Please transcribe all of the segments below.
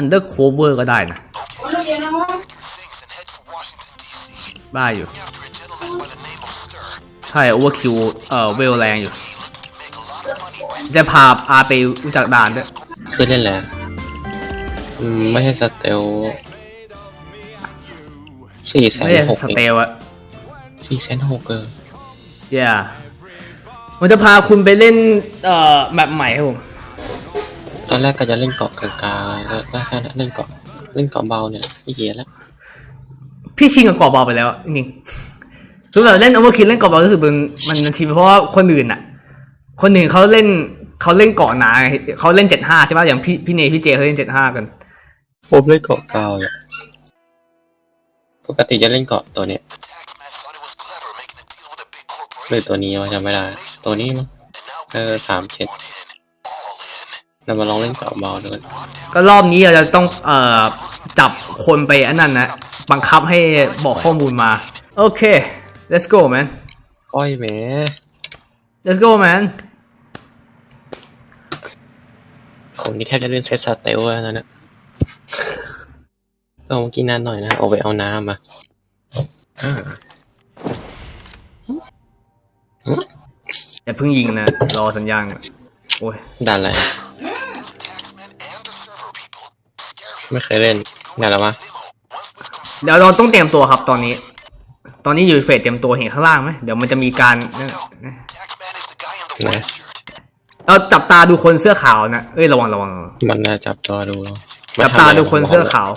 undercover ก็ได้นะ Things and head for Washington, D.C. ได้อยู่ After a gentleman by the name of Stir. ใช่ overkill เอ่อเวลแรงอยู่ Make a lot of money. จะพาอาไปรู้จักด่านด้วย คือเล่นแหละอืม ไม่ใช่สเตลสี่แสนไม่ใช่หกสเตลอะสี่แสนหกเออ yeah มันจะพาคุณไปเล่นเอ่อแบบใหม่ครับผม ตอนแรกก็จะเล่นเกาะกลางๆแล้วก็แค่เล่นเกาะเล่นเกาะเบาเนี่ยไม่เหี้ยแล้วพี่ชิงกับกรอบเบาไปแล้วอะจริงๆคือแบบเล่น overkill เล่นกรอบเบารู้สึกมันมันชินเพราะว่าคนอื่นอะคนอื่นเขาเล่นเขาเล่นเกาะหนาเขาเล่นเจ็ดห้าใช่ป่ะอย่างพี่พี่เนยพี่เจเขาเล่นเจ็ดห้ากันผมเล่นเกาะกาวเนี่ยปกติจะเล่นเกาะตัวเนี้ย The taxman thought it was clever making a deal with a big corporation. เลยตัวนี้ว่าจำไม่ได้ ตัวนี้มั้ง And now เออสามเจ็ด เรามาลองเล่นเกาะเบาดูกันก็รอบนี้เราจะต้องเอ่อจับคนไปอันนั้นนะบังคับให้บอกข้อมูลมา โอเค let's go man ก้อยแหม let's go man ผมนี่แทบจะเล่นเซตสเตลแล้วนะก็เมื่อกี้นานหน่อยนะเอาไปเอาน้ำมาอ่าอย่าเพิ่งยิงนะ รอสัญญาณก่อน โอ้ยด่านอะไร Taxman and the server people scare him. ไม่เคยเล่นด่านอะไรวะเดี๋ยวเราต้องเตรียมตัวครับตอนนี้ ตอนนี้อยู่เฟสเตรียมตัวเห็นข้างล่างไหมเดี๋ยวมันจะมีการนั่น Taxman is the guy in the Nah. white shirt. เราจับตาดูคนเสื้อขาวนะเอ้ยระวังระวังระวังมันน่าจับตัวดูไม่จับทำตาอะไรดูคนเสื้อขาว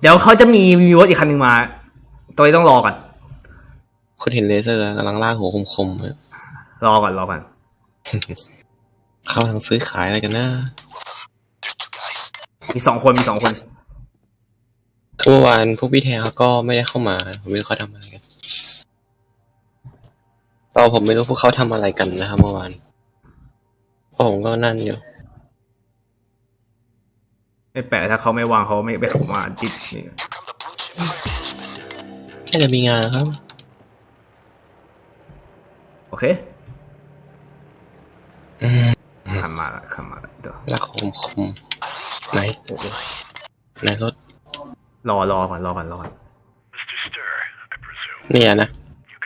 เดี๋ยวเขาจะมีมีรถอีกคันหนึ่งมา ตัวนี้ต้องรอก่อนคุณเห็นเลเซอร์กำลังลากหัวคมๆอะ รอก่อนรอก่อนเขากำลังซื้อขายอะไรกันนะ There's two guys. มีสองคนมีสองคนคือเมื่อวานพวกพี่แทนเขาก็ไม่ได้เข้ามา ผมไม่รู้เขาทำอะไรกันก็ผมไม่รู้พวกเขาทำอะไรกันนะครับเมื่อวานเพราะผมก็นั่นอยู่ไม่แปลกถ้าเขาไม่วางเขาไม่ไม่เข้ามาจิตนี่ Here come the blue chip fire henchmen. แค่จะมีงานครับ โอเคอืม ขันมาละขันมาละเดี๋ยวลากหัวคมๆไหนโอ้โหไหนรถรอรอก่อนรอก่อนรอก่อน Mr. Stir, I presume. เนี่ยนะ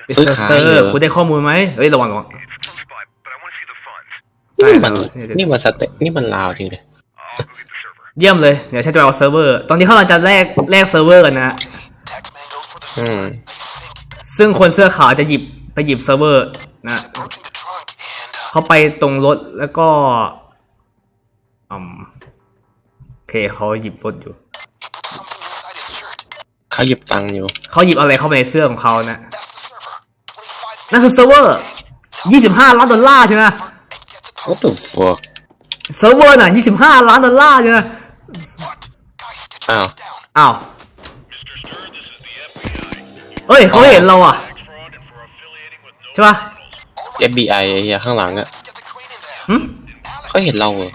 มิสซื้อเตอร์สขายเตอเหรร์อคุณได้ข้อมูลไหมเฮ้ยระวังระวัง It's close by, but I want to see the funds. นี่มันได้นี่มันสเตนี่มันลาวจริงเลย I'll go get the server. เยี่ยมเลย เดี๋ยวฉันจะไปเอาเซิร์ฟเวอร์ ตอนนี้เขากำลังจะแลกแลกเซิร์ฟเวอร์กันนะ Taxman goes for the อืมซึ่งคนเสื้อขาวจะหยิบไปหยิบเซิร์ฟเวอร์นะ เขาไปตรงรถแล้วก็อืมโอเคเขาหยิบรถอยู่ he put something inside his shirt. เขาหยิบตังค์อยู่ เขาหยิบอะไรเข้าไปในเสื้อของเขานะ That's the server. 25นั่นคือเซิร์ฟเวอร์25ล้านดอลลาร์ใช่ไหม What the fuck เซิร์ฟเวอร์น่ะ25ล้านดอลลาร์ใช่ไหม guys, get อ้าว down. อ้าว Mr. Stir, this is the FBI. เฮ้ยเขาเห็นเราอะ Tax fraud and for affiliating with no ใช่ปะ criminals. FBI ไอ้เหี้ยข้างหลังอะ Get the crane in there. หึเขาเห็นเราเหรอ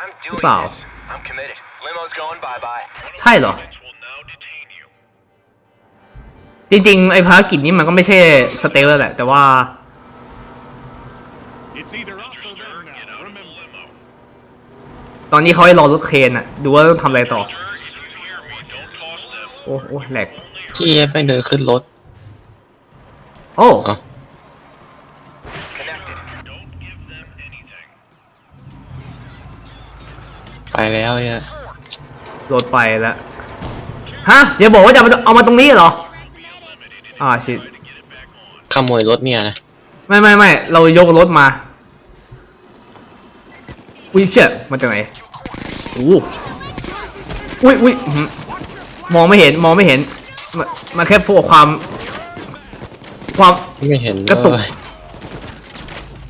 I'm doing Wow. this. I'm committed. Limo's going bye bye. ใช่เหรอ Agents will now detain you. จริงๆ ไอ้ภารกิจนี้มันก็ไม่ใช่สเตลแล้วแหละ แต่ว่า It's either us or them now. Remember. Limo. ตอนนี้เขาให้รอรถเคนอะดูว่าต้องทำอะไรต่อ Stir, if you hear me, don't toss them. โอ้โอ้แหลก ที่แม่งเดินขึ้นรถ โอ้อ๋อ Connected. ไปแล้วเนี่ยรถไปแล้วฮะอย่าบอกว่าจะเอามาเอามาตรงนี้เหรออ่าชิดขโมยรถเนี่ยนะไม่ไม่ไม่เรายกรถมาอุ้ยเชี่ยมาจากไหนอู้อุ้ยอุ้ยอื้อหือมองไม่เห็นมองไม่เห็นมันมันแค่พวกความ ความไม่เห็นกระตุกเลย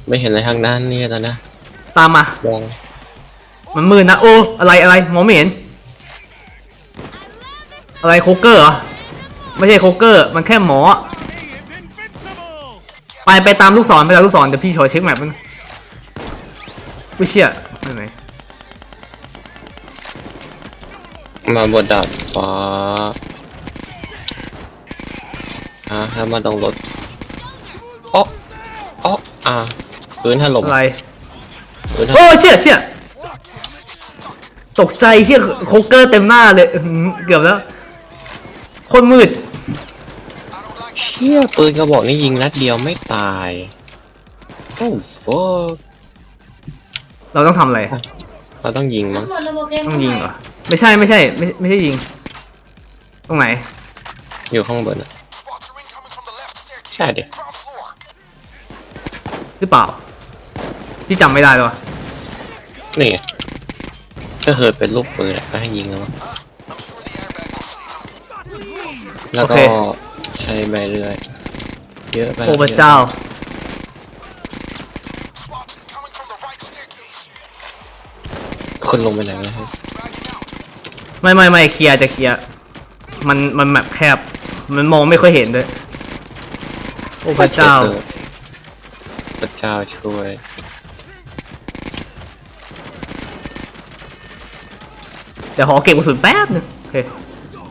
ไม่เห็นอะไรทางด้านนี่ตอนนะตามมามอง มันมืดนะโอ้อะไรอะไรมองไม่เห็น อะไรโคเกอร์เหรอไม่ใช่โคเกอร์ มันแค่หมอ ไปไปตามลูกศรไปตามลูกศรเดี๋ยวพี่โชว์เช็คแมปมันวิเชียไม่ไหนมาบนดาดฟ้าอ่าแล้วมาตรงรถอ๋ออ๋ออ่าพื้นถล่มอะไรพื้นถโอ้ล่มเชี่ยเชี่ย ตกใจเชี่ยโคกเกอร์เต็มหน้าเลยอื้อหือเกือบแล้วโคนมืด เชี่ยปืนกระบอกนี้ยิงนัดเดียวไม่ตาย โอ้โหเราต้องทำอะไร เราต้องยิงมั้ง ต้องยิงเหรอ ไม่ใช่ไม่ใช่ ไม่ใช่ไม่ใช่ยิง ตรงไหน อยู่ข้างบนอะ Spots are incoming from the left staircase. ใช่ดิ Ground floor. หรือเปล่า พี่จำไม่ได้แล้ววะนี่ไง ก็เคยเป็นลูกปืนอะก็ให้ยิงแล้วมั้ง I'm sure the airbag will save them. แล้วก็ใช้ใบเรื่อยเยอะไปโอ้พระเจ้า Spots incoming from the right staircase. คนลงไปไหนแล้วครับ Dragging out. ไม่ไม่ไม่เคลียร์จะเคลียร์มันมันแบบแคบ มันมองไม่ค่อยเห็นด้วย โอ้พระเจ้า พระเจ้าช่วย เดี๋ยวขอเก็บกระสุนแป๊บนึงโอเค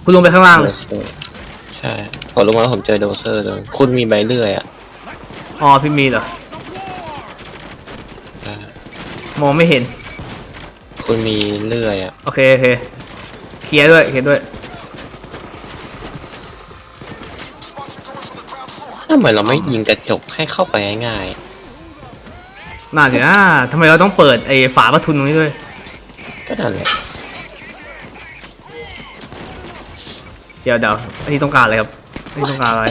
คุณลงไปข้างล่างโดเลยเซอร์ใช่พอลงมาแล้วผมเจอโดเซอร์เลยคุณมีใบเลื่อยอะ อ๋อพี่มีเหรออ่ามองไม่เห็น คุณมีเลื่อยอะ โอเคโอเคเคลียร์ด้วยเคลียร์ด้วย Spots are going from the ground floor. ทำไมเราไม่ยิงกระจกให้เข้าไปง่ายน่าสินะทำไมเราต้องเปิดไอ้ฝาประทุนตรงนี้ด้วยๆก็นั่นแหละ เดี๋ยวเดี๋ยวอันนี้ต้องการอะไรครับอันนี้ต้องการอะไร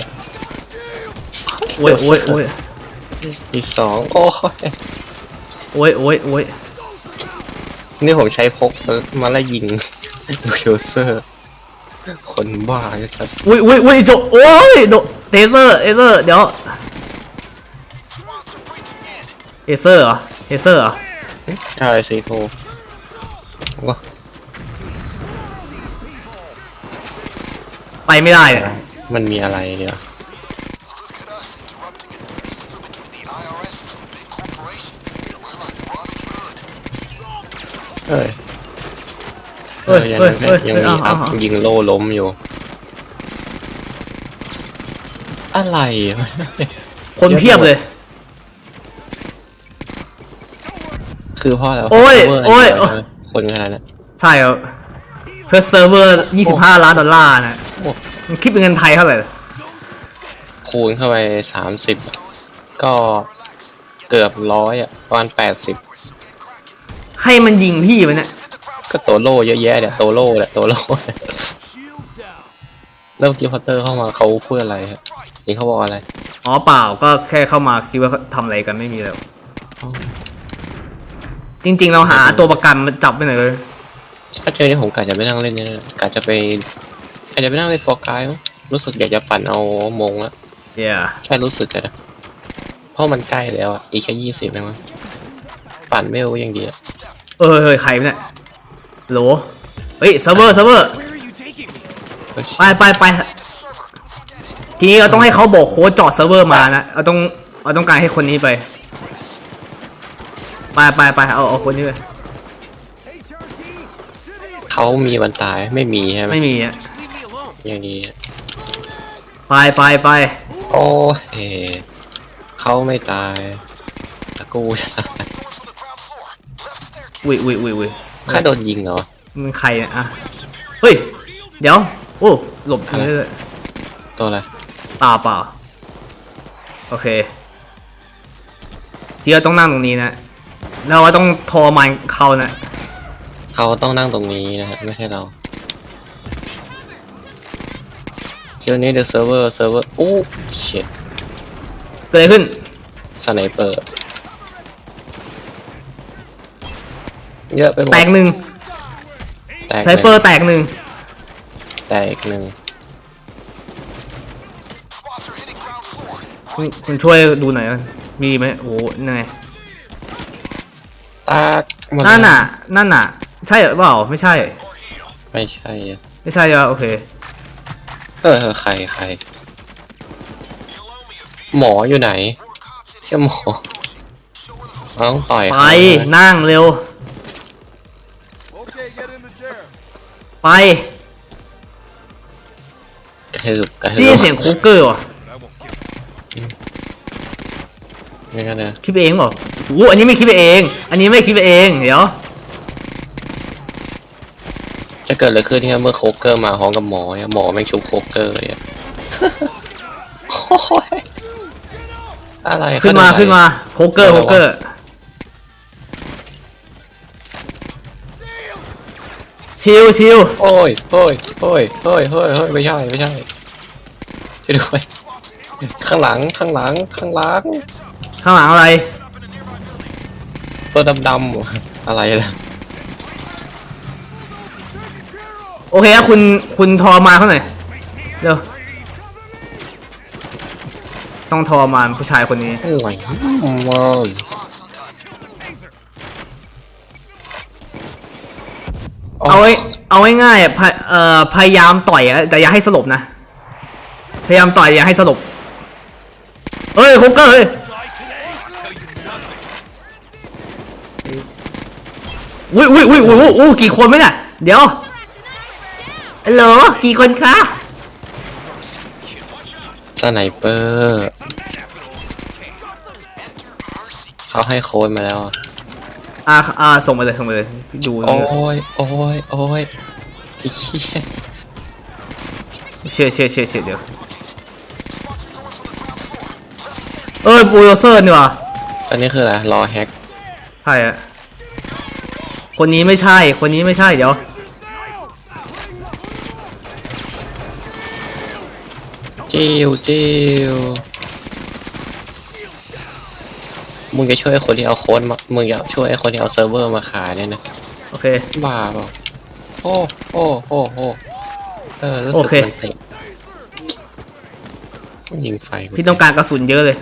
โอ้ยโอ้ยโอ้ยอีกสองโอ้ยโอ้ยโอ้ยโอ้ยนี่ผมใช้พกมาไล่ยิงโดเซอร์ คนบ้าจะชัดอุ้ยอุ้ยอุ้ยโจโอ้ยโดเทเซอร์เทเซอร์ เดี๋ยว Spots are breaching in. เทเซอร์เหรอเทเซอร์เหรอใช่สิโทว้า ไปไม่ได้เนี่ยมันมีอะไรเนี่ย Look at us interrupting a deal between the IRS and some big corporation. We're like Robin Hood. เอ้ยเฮ้ยยังเฮ้ยไม่เฮ้ยยังเฮ้ยมีเอาอัเอาพเอายิงโล่ล้มอยู่ อะไรวะคนเพียบเลย คือเพราะอะไรวะโอ้ยเวอร์โอ้ยะไรวะคนขนาดนั้นใช่ครับเพื่อเซิร์ฟเวอร์ 25 ล้านดอลลาร์นะ โอ้มันคิดเป็นเงินไทยเท่าไหร่คูณเข้าไปสามสิบก็เกือบร้อยอะประมาณแปดสิบใครมันยิงพี่วะเนี่ยก็โตโล่เยอะแยะเนี่ยโตโล่แหละโตโล่เนี่ยแล้วเมื่อกี้พอตเตอร์เข้ามาเขาพูดอะไรครับนี่เขาบอกอะไรอ๋อเปล่าก็แค่เข้ามาคิดว่าทำอะไรกันไม่มีแล้ว อ๋อจริง ๆ เราหาตัวประกันมาจับไปหน่อยเลย ถ้าเจอเนี่ยผมกะจะไปนั่งเล่นเนี่ยนะกะจะไป กะจะไปนั่งเล่นโปรไกด์มั้งรู้สึกอยากจะปั่นเอามงละเดี๋ยวแค่รู้สึกอะนะเพราะมันใกล้แล้วอะอีกแค่ยี่สิบเองมั้งปั่นไม่รู้ยังดีอะเออเฮ้ยใครวะเนี่ยโหลเฮ้ยเซิร์ฟเวอร์เซิร์ฟเวอร์เฮ้ยไปไปไปทีนี้เราต้องให้เขาบอกโค้ดจอดเซิร์ฟเวอร์มานะเราต้องเราต้องการให้คนนี้ไปไปไปไปเอาเอาคนนี้ไปเขามีวันตายไม่มีใช่ไหมไม่มีอะ อย่างดีอะไปไปไปโอ้เอเขาไม่ตายแต่กูจะตายอุ้ยอุ้ยอุ้ยอุ้ยข้าโดนยิงเหรอมันใครเนี่ยอะเฮ้ย เดี๋ยว โอ้หลบอะไรเลยตัวอะไรเปล่าเปล่าโอเคที่เราต้องนั่งตรงนี้นะแล้วเราต้องโทรมันเขานะเขาต้องนั่งตรงนี้นะฮะไม่ใช่เรา เที่ยวนี้ the server server โอ้ shit เกิดอะไรขึ้น สไนเปอร์ เยอะไปหมดแตกหนึ่งแตกไซเปอร์แตกหนึ่งแตกหนึ่ง Spots are hitting ground floor. คุณคุณช่วยดูหน่อยนะมีไหมโอ้โหนั่นไงตากหมดนั่นแล้วน่ะ นั่นน่ะ ใช่หรือเปล่า ไม่ใช่ ไม่ใช่อะไม่ใช่อะโอเค เออเออใครใครหมออยู่ไหนแค่หมอเอาต้องต่อยไป เขานะนั่งเร็ว Okay, get in the chair. ไปกระทืบกระทืได้ยินเสียงคุกเกอร์ว่ะนี่ก็นะ คิดไปเองเปล่าโอ้โหอันนี้ไม่คิดไปเอง อันนี้ไม่คิดไปเอง เดี๋ยว จะเกิดอะไรขึ้นเนี่ยเมื่อโคกเกอร์มาพร้อมกับหมอเนี่ยหมอแม่งชุบโคกเกอร์เลยอะโอ้ยอะไรขึ้นมาขึ้นมาโคเกอร์โคเกอร์ชิวชิวโอ้ยโอ้ยโอ้ยโอ้ยโอ้ยโอ้ยไม่ใช่ไม่ใช่ช่วยด้วยข้างหลังข้างหลังข้างหลัง ข้างหลังอะไร ตัวดำๆอะไรล่ะ โอเคครับคุณคุณทรมานเขาหน่อยเดี๋ยวต้องทรมานผู้ชายคนนี้ อะไรมากเอาไว้เอาไว้ง่ายๆอะพยเอ่อพยายามต่อยอะแต่อย่าให้สลบนะ พยายามต่อยอย่าให้สลบเฮ้ยโคเกอร์เฮ้ยอุ้ยอุ้ยอุ้ยอุ้ยอุ้ยกี่คนไหมเนี่ยเดี๋ยว ฮัลโหลกี่คนคะสไนเปอร์เขาให้โค้ดมาแล้วอะอ่าอ่าส่งมาเลยส่งมาเลยดูโอ้ยโอ้ยโอ้ยไอ้เหี้ยเชียร์เชียร์เชียร์เชียร์เดี๋ยวเอ้ยบูลโดเซอร์นี่หว่าอันนี้คืออะไรรอแฮกใช่อะคนนี้ไม่ใช่คนนี้ไม่ใช่เดี๋ยว จิวจิวมึงจะช่วยคนที่เอาโค้ดมา มึงจะช่วยไอ้คนที่เอาเซิร์ฟเวอร์มาขายเนี่ยนะ โอเค บ้าเปล่าโอ้โอ้โอ้โอ้เออรู้สึกโอเค มันเตะมันยิงไฟพี่ต้องการกระสุนเยอะเลย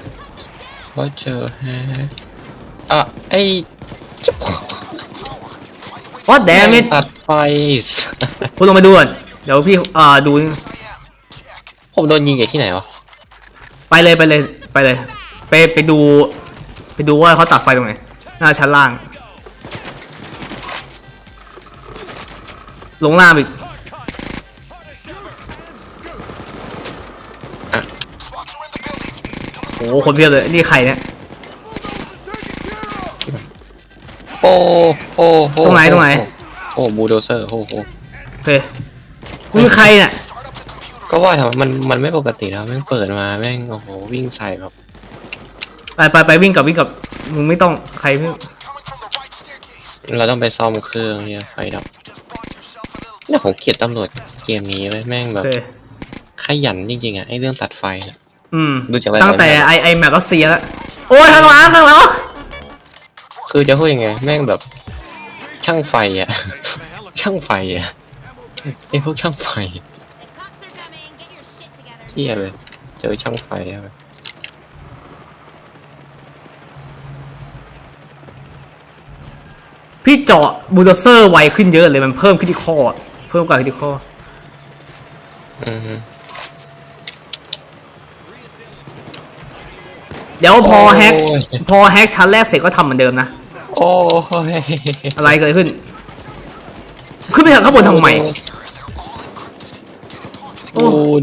ว่าเจอแฮกอะไอ้ว่าแดมิดตัดไฟ คุณลงมาดูก่อนเดี๋ยวพี่อ่าดู ผมโดนยิงจากที่ไหนวะ ไปเลยไปเลยไปเลย ไปไปดู ไปดูว่าเขาตัดไฟตรงไหนหน้าชั้นล่าง ลงล่างอีกโอ้โหคนเพียบเลยนี่ใครเนี่ยโอ้โอ้โอ้ตรงไหนตรงไหน โอ้บูลโดเซอร์โอ้โหโอเคคุณเป็นใครเนี่ย ก็ว่าทำไมมันมันไม่ปกติแล้วแม่งเปิดมาแม่งโอ้โหวิ่งใส่แบบไปไปไปวิ่งกลับวิ่งกลับมึงไม่ต้องใครไม่เราต้องไปซ่อมเครื่องเนี่ยไฟดับเนี่ยผมเกลียดตำรวจเกมนี้ไว้ยแม่งโอแบบเคขยันจริงๆอะไอเรื่องตัดไฟน่ะอืมดูจากอะไรตั้งแต่มาเนี่ยไอไอแม็กก็เสียแล้วโอ้ยข้างหลังข้างหลังคือจะพูดยังไง แม่งแบบช่างไฟอะ ช่างไฟอะไอพวกช่างไฟ ที่ยเลย เจอช่างไฟอะพี่เจาะบูลโดเซอร์ไวขึ้นเยอะเลยมันเพิ่มคริติคอลเพิ่มกว่าคริติคอลอือฮึเดี๋ยวพอแฮกโอ้ยพอแฮกชั้นแรกเสร็จก็ทำเหมือนเดิมนะ โอ้ยอะไรเกิดขึ้น ขึ้นไปข้างบนทำไมโอ้บูล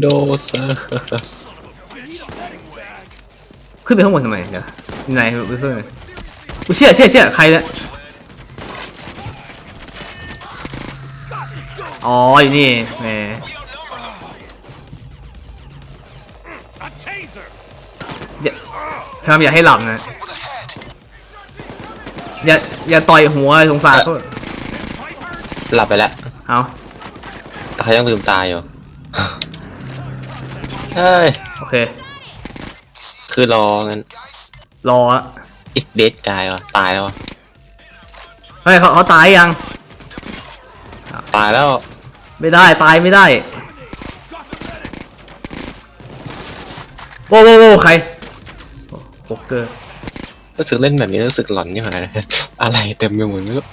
โดเซอร์ขึ้นไปข้างบนทำไมเดี๋ยวอยู่ไหนบูลโดเซอร์กูเชื่อเชื่อเชื่อใครเนี่ยอ๋ออยู่นี่แหม A taser! อย่าพยายามอย่าให้หลับนะ อย่าอย่าต่อยหัวสงสารเขาหลับไปแล้ว เอาแต่เขายังลืมตาอยู่ เฮ้ย โอเค คือรองั้นรออิสเดดกายวะตายแล้ววะเฮ้ยเขาเขาตายยัง ตายแล้วไม่ได้ตายไม่ได้ โว้วโว้วโว้วใครโอ้โคกเกอร์ รู้สึกเล่นแบบนี้รู้สึกหลอนยังไงอะไรเต็มไปหมดไม่รู้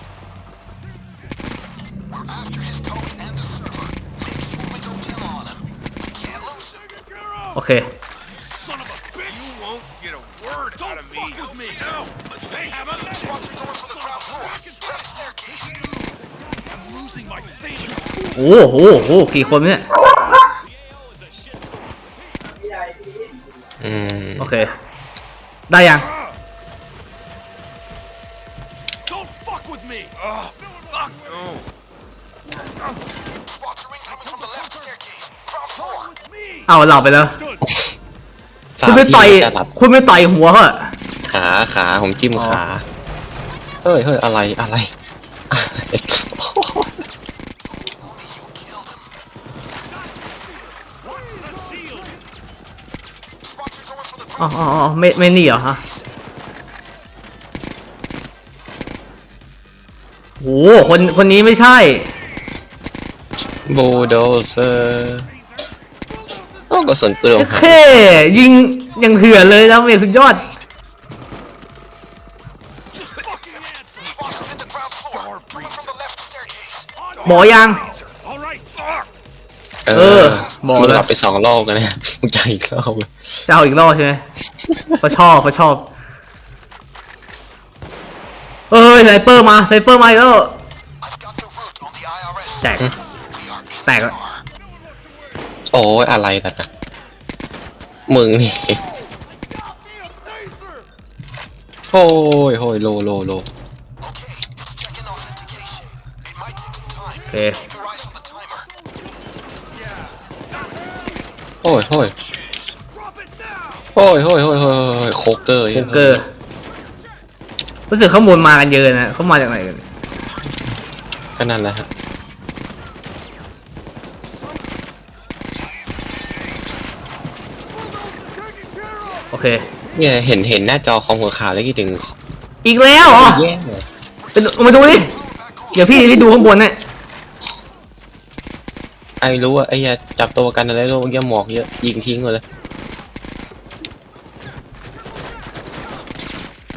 I'm losing my faith. โอ้โหโอ้โหกี่คนเนี่ย อืมโอเค ได้ยัง Don't fuck with me. Oh, fuck no. Spots are incoming from the left staircase. Ground floor. เอาหลับไปแล้วสา คุมณไปทีต่อย จะหลับคุณไปต่อยหัวเขาอะขาขาผมจิ้มอ๋อขาเฮ้ยเฮ้ยอะไรอะไรอะไรโอ้โห Spots are going for the อ๋ออ๋ออ๋อไม่ไม่นี่เหรอฮะโอ้โหคนคนนี้ไม่ใช่ บูลโดเซอร์โอ้กระสุนปืนผมหายเท่ยิงอย่างเถื่อนเลยแล้วเมสุดยอด spots are hit the ground floor. Coming from the left staircase. หมอยัง All right, fuck. เอเอออบอกมึงเลยหลับไปสองรอบกันเนี่ยมึงใจอีกรอบเลยจะเอาอีกรอบใช่ไหมเขาชอบเขาชอบเอ้ยไซเปอร์มาไซเปอร์มาอีกแล้ว I've got the route on the IRS. แตก We are in แตกแล้ว โอ้ยอะไรกันนะมึงนี่ โอ้ยโอ้ยโลโลโล Okay, it's checking authentication. It might take some time. โอเค Keep your eyes on the timer. โอ้ยโอ้ย Drop it now. โอ้ยโอ้ยโอ้ยโอ้ยโอ้ยโคเกอร์โป๊กเกอร์รู้สึกข้างบนมากันเยอะนะเขามาจากไหนกันก็นั่นแหละฮะ โอเค เนี่ยเห็นเห็นหน้าจอคอมหัวขาวแล้วคิดถึงอีกแล้วเหรอแย่เลยเป็นมาดูดิเดี๋ยวพี่พี่ดูข้างบนเนี่ยไอรู้ว่าไอ้ยาจับตัวประกันอะไรรู้เมื่อกี้หมอกเยอะยิงทิ้งหมดเลย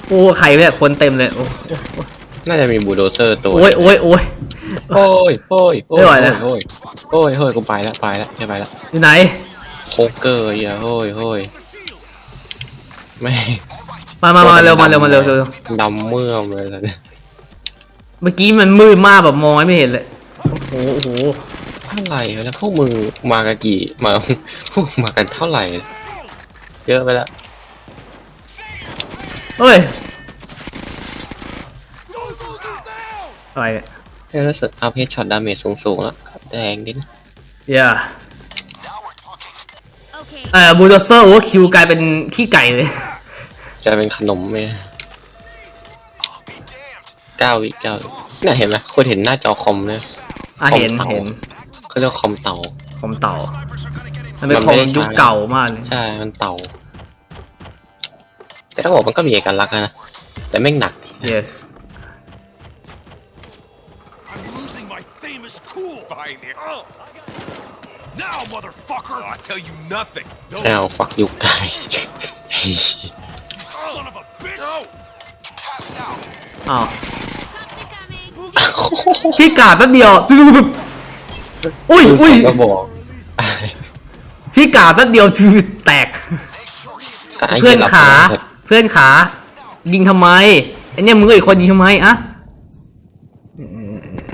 โอ้ใครเนี่ยคนเต็มเลยโอ้โอ้น่าจะมีบูลโดเซอร์ตัวโอ้ยโอ้ยโอ้ย โอ้ยโอ้ยโอ้ไม่ยไหวแล้ว โอ้ยโอ้ยโอ้ยกูไปแล้วไปแล้วจะไปแล้วอยู่ไหนโคเกอร์ไอ้เหี้ยโอ้ยโอ้ย ไม่งมามามาเร็วมาเร็วมาเร็วเร็วดำเมื่อมเลยตอนนี้เมื่อกี้มันมืดมากแบบมองไม่เห็นเลยโอ้โหโอ้โหอะไรวะเนะพวกมึงมากันกี่มาพวกมากันเท่าไหร่ เยอะไปแล้วเฮ้ยอะไรเนี่ยเนี่ยรู้สึกอัพเฮดช็อตดาเมจสูงๆแล้วแดงดินอย่า Now we're talking. Okay. เอ่อบูลโดเซอร์โอ้คิวกลายเป็นขี้ไก่เลยจะเป็นขนมไหม I'll be damned. เก้าวิเก้าวิน่าเห็นไหมคนเห็นหน้าจอคอมเนี่ยอะเห็นคอมเต่าเห็นเขาเรียกว่าคอมเต่า คอมเต่า มันเป็นคอมยุคเก่ามากเลย ใช่ มันเต่า แต่ถ้าบอกมันก็มีเอกลักษณ์นะ แต่แม่งหนัก yes Now, motherfucker. I tell you nothing. No, แอลฟักยุกไก่ son of a bitch. No. Passed out. อ้าว Toxic coming. พี่กาดแป๊บเดียวอุ้ยอุ้ยก็บอกพี่กาดแป๊บเดียวทือแตก เพื่อนขา เพื่อนขา ยิงทำไมไอเนี่ยมึงก็อีกคนยิงทำไมอะ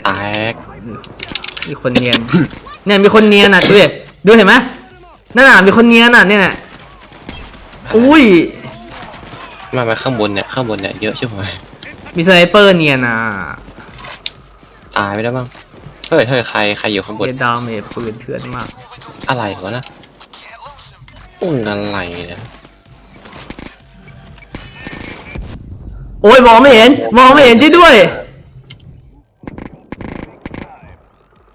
แตกมีคนเนียน เนี่ยมีคนเนียนอะดูดิดูเห็นไหมนั่นน่ะมีคนเนียนอะเนี่ยน่ะอุ้ยมามาข้างบนเนี่ยข้างบนเนี่ยเยอะใช่ไหมมีสไนเปอร์เนียนอะตายไปแล้วบ้างเฮ้ยเฮ้ยใครใครอยู่ข้างบนเดดาวเมจปืนเถื่อนมาก อะไรวะนะอุ้งอะไรเนี่ยโอ้ยมองไม่เห็นมองไม่เห็นช่วยด้วย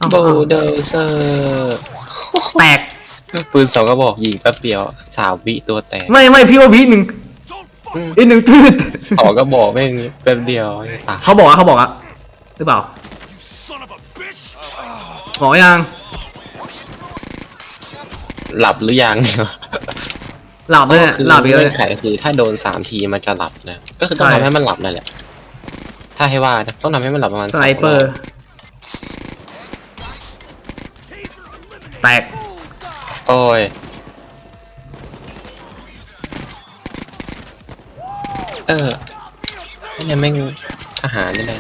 เอาบูเอาเดเซอร์แตก ปืนสองกระบอกยิงแป๊บเดียวสามวิตัวแตกไม่ไม่พี่ว่าพี่หนึ่ง Don't fuck อีกหนึ่งตืดสองกระบอกแม่งแป๊บเดียวตายเขาบอกอะเขาบอกอะหรือเปล่า you, son of a bitch. บอกยังหลับหรือยังเนี่ยหลับเลยเนี่ยคือหลับอีกแล้วเงื่เนี่อยนไขคือถ้าโดนสามทีมันจะหลับนะก็คือต้องใช่ทำให้มันหลับนั่นแหละถ้าให้ว่านะต้องทำให้มันหลับประมาณสไนเปอร์ แตก โอ้ย เออไอ้เนี่ยแม่งทหารนี่แหละ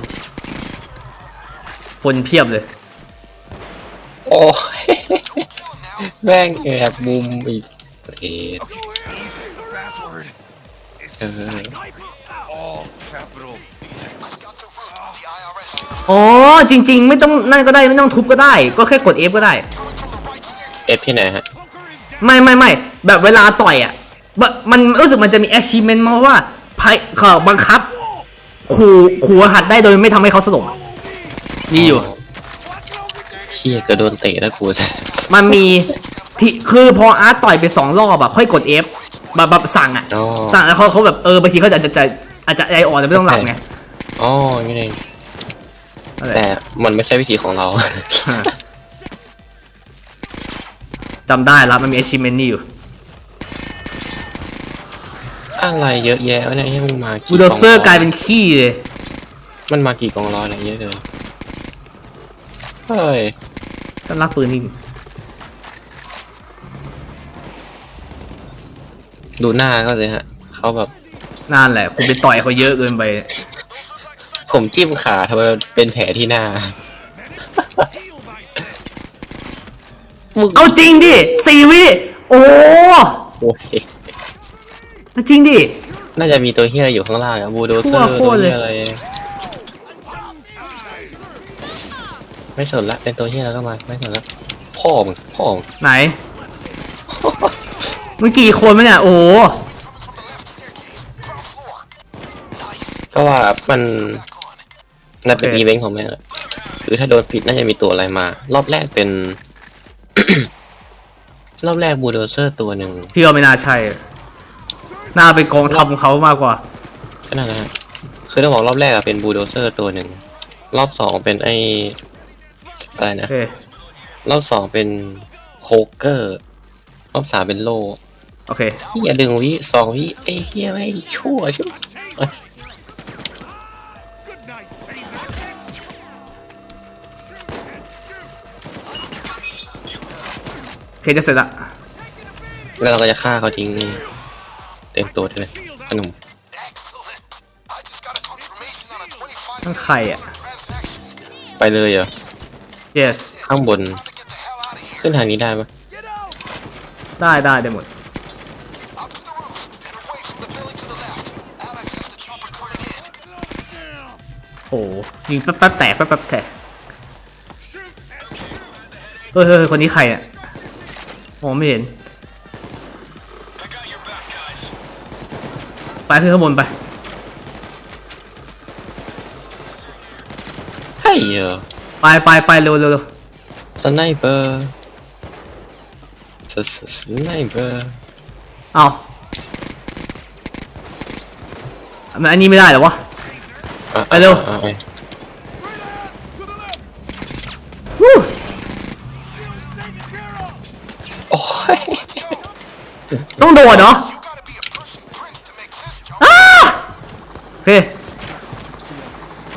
คนเพียบเลย โอ้ย แม่งแอบมุมอีกเอ็ด Okay, easy. Password is Uh. sniper. All capital. I've got the route on the IRS. อ๋อจริง ๆ ไม่ต้องนั่นก็ได้ไม่ต้องทุบก็ได้ ก็แค่กด F ก็ได้ เอฟที่ไหนฮะ ไม่ไม่ไม่แบบเวลาต่อยอะแบบมันรู้สึกมันจะมี achievement มาว่าไพ่เขาบังคับขู่ขู่หัดได้โดยไม่ทำให้เขาสลบอะมีอยู่ เฮียก็โดนเตะแล้วกูจะมันมีที่คือพออาร์ตต่อยไปสองรอบอะค่อยกด F แบบแบบสั่งอะอ๋อสั่งแล้วเขาเขาแบบเออบางทีเขาจะจะจะอาจจะใจอ่อนแต่ไม่ต้องหลับไงอ๋ออย่างนี้เองนั่นแหละแต่มันไม่ใช่วิธีของเรา จำได้แล้วมันมี achievement นี่อยู่อะไรเยอะแยะวะเนี่ยให้มันมาบูกี่โดเซอร์งกลายเป็นขี้เลยมันมากี่กองร้อยอะไรเยอะเลยเฮ้ยก็รักปืนนี่ดูหน้าเขาเลยฮะเขาแบบนั่นแหละ คุณไปต่อยเขาเยอะเกินไป ผมจิ้มขาทำไมมันเป็นแผลที่หน้า มึงเอาจริงดิสี่วิโอ้โอ้ยจริงดิ น่าจะมีตัวเฮียอยู่ข้างล่างอะบูโดเซอทั่วร์โคตัวตรเลย เฮียอะไร ไม่สนละ เป็นตัวเฮียแล้วก็มา ไม่สนละ พ่อมึง พ่อมึง ไหน เมื่อกี่คนไหมเนี่ยโอ้โหก็ว่ามันน่าเป็นอีเวนต์ของแม่งแหละคือถ้าโดนผิดน่าจะมีตัวอะไรมา รอบแรกเป็น รอบแรกบูโดเซอร์ตัวหนึ่งพี่ว่าไม่น่าใช่ น่าเป็นกองทัพของเขามากกว่า ก็นั่นแหละฮะคือต้องบอกรอบแรกอะเป็นบูโดเซอร์ตัวหนึ่ง รอบสองเป็นไออะไรนะโอเครอบสองเป็นโคเกอร์ รอบสามเป็นโลโอเค เฮียดึงวิสองวิไอ้เฮียไม่งชั่วชั่ว เคจะเสร็จละแล้วเราก็จะฆ่าเขาทิ้งนี่เต็มตัวเลยขนม Excellent. I just got a confirmation on a 25นั่นใครอะ transaction. ไปเลยเหรอ yes ข้างบน Get the hell out of here. ขึ้นทางนี้ได้ปะได้ได้ได้หมด Up to the roof and away from the building to the left. Alex has the chopper corded in. โอ้โหยิงแป๊บแป๊บแตกแป๊บแป๊บแตกเฮ้ยเฮ้ยเฮ้ยคนนี้ใครอะ มองไม่เห็น ไปขึ้นข้างบนไปใช่เหรอไปไปไปเร็วเร็วเร็วสไนเปอร์สสสไนเปอร์เอามันอันนี้ไม่ได้เหรอวะอะไปเร็วอะอะวู้ ต้องโดดเหรอ You gotta be a Persian prince to make this jump. อ้าโอเค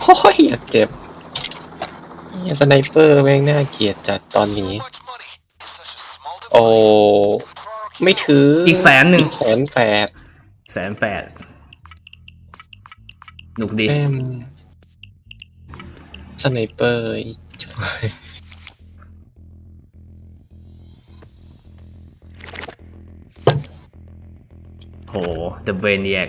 โอ้ยอยากเจ็บเหี้ยสไนเปอร์แม่งน่าเกลียดจัดตอนนี้ Much money. It's such a small โอ้ device. ไม่ถืออีอีกแสนหนึ่งแสนแปดแสนแปดหนุกดี แม่มสไนเปอร์อีก โห The Brainiac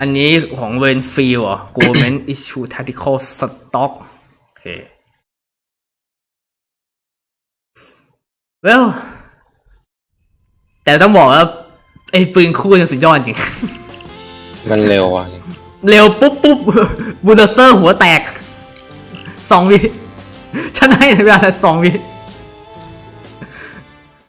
อันนี้ของ v e n f i e l อะ Government Issue Tactical Stock โอเค well แต่ต้องบอกว่าไอ้ปืนคู่ยังสุดยอดจริง มันเร็วอะ เร็วปุ๊บปุ๊บบูลเดอร์เซอร์หัวแตกสองวิฉันให้เวลาแค่สองวิ